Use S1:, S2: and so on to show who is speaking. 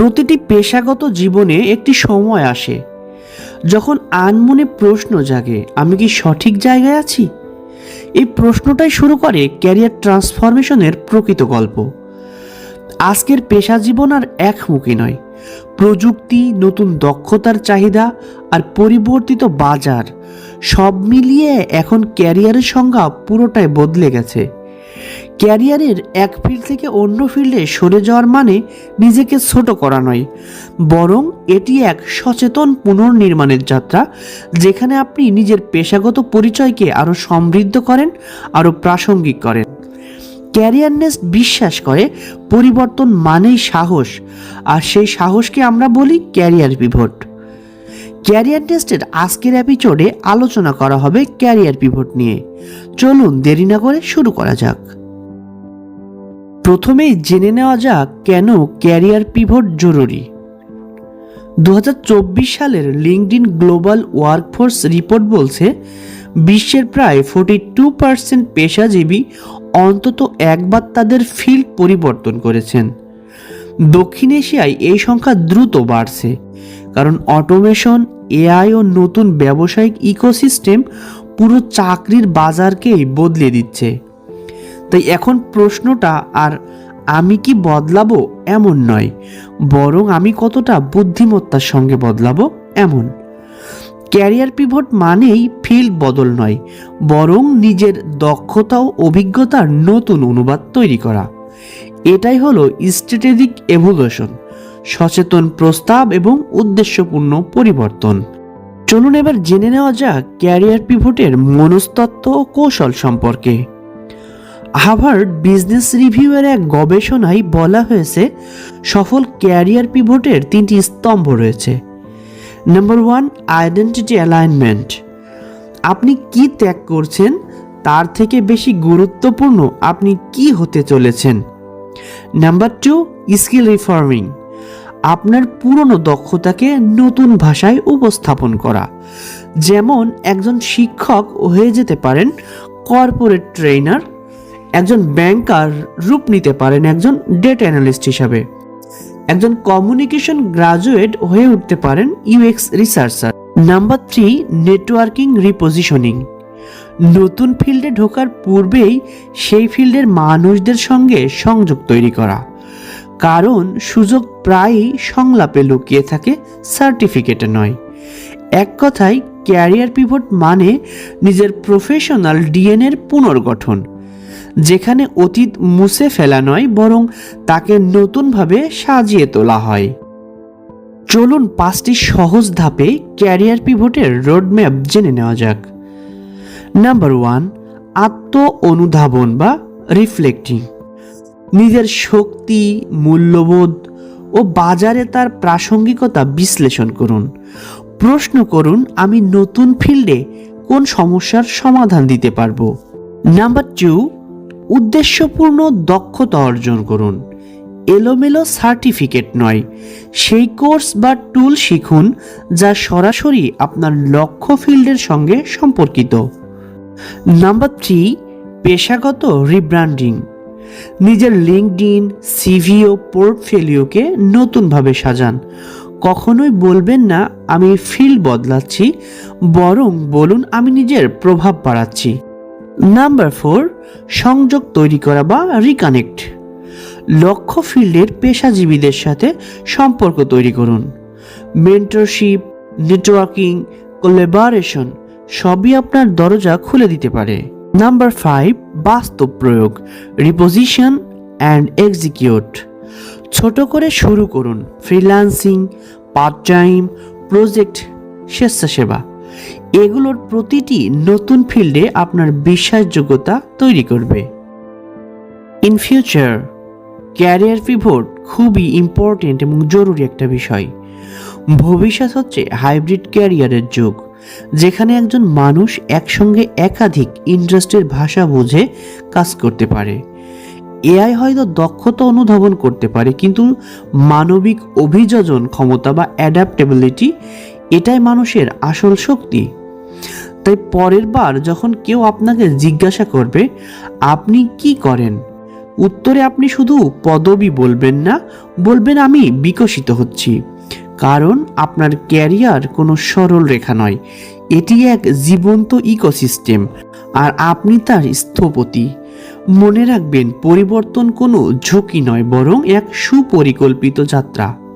S1: প্রতিটি পেশাগত জীবনে একটি সময় আসে। যখন আনমনে প্রশ্ন জাগে, আমি কি সঠিক জায়গায় আছি? এই প্রশ্নটাই শুরু করে ক্যারিয়ার ট্রান্সফরমেশনের প্রকৃত গল্প। আজকের পেশা জীবন আর একমুখী নয়। প্রযুক্তি, নতুন দক্ষতার চাহিদা আর পরিবর্তিত বাজার সব মিলিয়ে এখন ক্যারিয়ারের সংজ্ঞা পুরোটাই বদলে গেছে। ক্যারিয়ারের এক ফিল্ড থেকে অন্য ফিল্ডে সরে যাওয়ার মানে নিজেকে ছোট করা নয়, বরং এটি এক সচেতন পুনর্নির্মাণের যাত্রা, যেখানে আপনি নিজের পেশাগত পরিচয়কে আরও সমৃদ্ধ করেন, আরও প্রাসঙ্গিক করেন। ক্যারিয়ার নেস্ট বিশ্বাস করে, পরিবর্তন মানেই সাহস, আর সেই সাহসকে আমরা বলি ক্যারিয়ার পিভট। ক্যারিয়ার টেস্টের আজকের এপিসোডে আলোচনা করা হবে ক্যারিয়ার পিভট নিয়ে। চলুন দেরি না করে শুরু করা যাক। প্রথমেই জেনে নেওয়া যাক কেন ক্যারিয়ার পিভট জরুরি। দু হাজার চব্বিশ সালের লিঙ্কডিন গ্লোবাল ওয়ার্কফোর্স রিপোর্ট বলছে, বিশ্বের প্রায় ফোর্টি টু পার্সেন্ট পেশাজীবী অন্তত একবার তাদের ফিল্ড পরিবর্তন করেছেন। দক্ষিণ এশিয়ায় এই সংখ্যা দ্রুত বাড়ছে, কারণ অটোমেশন, এআই ও নতুন ব্যবসায়িক ইকোসিস্টেম পুরো চাকরির বাজারকেই বদলে দিচ্ছে। তাই এখন প্রশ্নটা, আর আমি কি বদলাবো? এমন নয়। বরং আমি কতটা বুদ্ধিমত্তার সঙ্গে বদলাবো? এমন। ক্যারিয়ার পিভট মানেই ফিল্ড বদল নয়, বরং নিজের দক্ষতা ও অভিজ্ঞতার নতুন অনুবাদ তৈরি করা। এটাই হলো স্ট্র্যাটেজিক এভলিউশন সচেতন প্রস্তাব এবং উদ্দেশ্যপূর্ণ পরিবর্তন। চলুন এবার জেনে নেওয়া যাক ক্যারিয়ার পিভটের মনস্তত্ত্ব ও কৌশল সম্পর্কে। হাভার্ড বিজনেস রিভিউয়ের এক গবেষণায় বলা হয়েছে, সফল ক্যারিয়ার পিভটের তিনটি স্তম্ভ রয়েছে। Number one, identity alignment. আপনি কি ত্যাগ করছেন? তার থেকে বেশি গুরুত্বপূর্ণ আপনি কি হতে চলেছেন? Number two, skill reforming. আপনার পুরনো দক্ষতাকে নতুন ভাষায় উপস্থাপন করা। যেমন একজন শিক্ষক হয়ে যেতে পারেন, কর্পোরেট ট্রেনার একজন ব্যাংকার রূপ নিতে পারেন একজন ডেটা অ্যানালিস্ট হিসাবে। একজন কমিউনিকেশন গ্রাজুয়েট হয়ে উঠতে পারেন UX researcher number three networking repositioning নতুন ফিল্ডে ঢোকার পূর্বেই সেই ফিল্ডের মানুষদের সঙ্গে সংযোগ তৈরি করা। কারণ সুযোগ প্রায়ই সংলাপে লুকিয়ে থাকে সার্টিফিকেটে নয়। এক কথায় ক্যারিয়ার পিভট মানে নিজের প্রফেশনাল ডিএনএর পুনর্গঠন। যেখানে অতীত মুছে ফেলা নয়, বরং তাকে নতুনভাবে সাজিয়ে তোলা হয়। চলুন পাঁচটি সহজ ধাপে ক্যারিয়ার পিভটের রোডম্যাপ জেনে নেওয়া যাক। নাম্বার ওয়ান আত্ম অনুধাবন বা রিফ্লেক্টিং। নিজের শক্তি, মূল্যবোধ ও বাজারে তার প্রাসঙ্গিকতা বিশ্লেষণ করুন। প্রশ্ন করুন, আমি নতুন ফিল্ডে কোন সমস্যার সমাধান দিতে পারব? নাম্বার টু উদ্দেশ্যপূর্ণ দক্ষতা অর্জন করুন। এলোমেলো সার্টিফিকেট নয়, সেই কোর্স বা টুল শিখুন যা সরাসরি আপনার লক্ষ্য ফিল্ডের সঙ্গে সম্পর্কিত। নাম্বার থ্রি, পেশাগত রিব্র্যান্ডিং নিজের লিঙ্কডিন সিভি ও পোর্টফোলিওকে নতুনভাবে সাজান। কখনোই বলবেন না, আমি ফিল্ড বদলাচ্ছি, বরং বলুন আমি নিজের প্রভাব বাড়াচ্ছি। নাম্বার ফোর সংযোগ তৈরি করা বা রিকানেক্ট লক্ষ্য ফিল্ডের পেশাজীবীদের সাথে সম্পর্ক তৈরি করুন। মেন্টরশিপ নেটওয়ার্কিং কোলেবারেশন সবই আপনার দরজা খুলে দিতে পারে। নাম্বার ফাইভ বাস্তব প্রয়োগ রিপোজিশন অ্যান্ড এক্সিকিউট ছোট করে শুরু করুন। ফ্রিল্যান্সিং পার্ট টাইম প্রজেক্ট স্বেচ্ছাসেবা। এগুলোর প্রতিটি নতুন ফিল্ডে আপনার বিশ্বাসযোগ্যতা তৈরি করবে। ইন ফিউচার ক্যারিয়ার পিভট খুবই ইম্পর্টেন্ট এবং জরুরি একটা বিষয়। ভবিষ্যৎ হচ্ছে হাইব্রিড ক্যারিয়ারের যুগ, যেখানে একজন মানুষ একসঙ্গে একাধিক ইন্ডাস্ট্রির ভাষা বুঝে কাজ করতে পারে। এআই হয়তো দক্ষতা অনুধাবন করতে পারে, কিন্তু মানবিক অভিযোজন ক্ষমতা বা অ্যাডাপ্টেবিলিটি এটাই মানুষের আসল শক্তি। তাই পরের বার যখন কেউ আপনাকে জিজ্ঞাসা করবে, আপনি কি করেন? উত্তরে আপনি শুধু পদবি বলবেন না, বলবেন আমি বিকশিত হচ্ছি। কারণ আপনার ক্যারিয়ার কোনো সরল রেখা নয়, এটি এক জীবন্ত ইকোসিস্টেম, আর আপনি তার স্থপতি। মনে রাখবেন, পরিবর্তন কোনো ঝুঁকি নয়, বরং এক সুপরিকল্পিত যাত্রা।